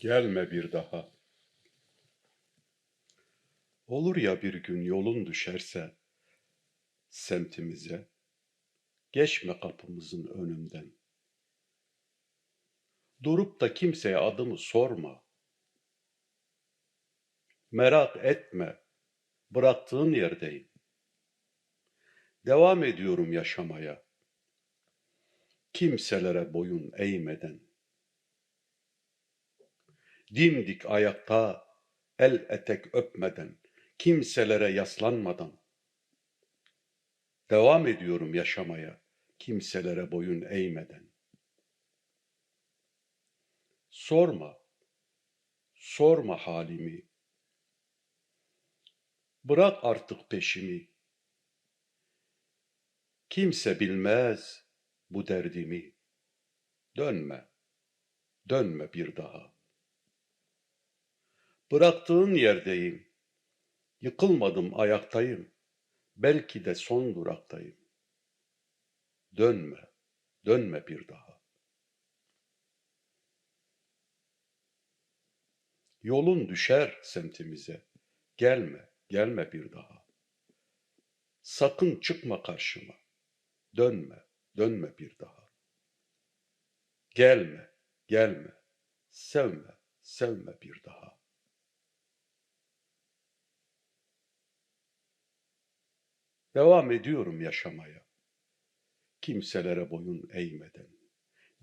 Gelme bir daha. Olur ya bir gün yolun düşerse semtimize, geçme kapımızın önünden. Durup da kimseye adımı sorma. Merak etme, bıraktığın yerdeyim. Devam ediyorum yaşamaya. Kimselere boyun eğmeden. Dimdik ayakta, el etek öpmeden, kimselere yaslanmadan. Devam ediyorum yaşamaya, kimselere boyun eğmeden. Sorma, sorma halimi. Bırak artık peşimi. Kimse bilmez bu derdimi. Dönme, dönme bir daha. Bıraktığın yerdeyim. Yıkılmadım ayaktayım. Belki de son duraktayım. Dönme, dönme bir daha. Yolun düşer semtimize. Gelme, gelme bir daha. Sakın çıkma karşıma. Dönme, dönme bir daha. Gelme, gelme. Sevme, sevme bir daha. Devam ediyorum yaşamaya. Kimselere boyun eğmeden.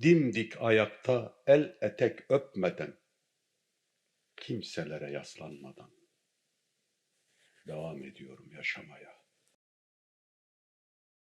Dimdik ayakta el etek öpmeden. Kimselere yaslanmadan. Devam ediyorum yaşamaya.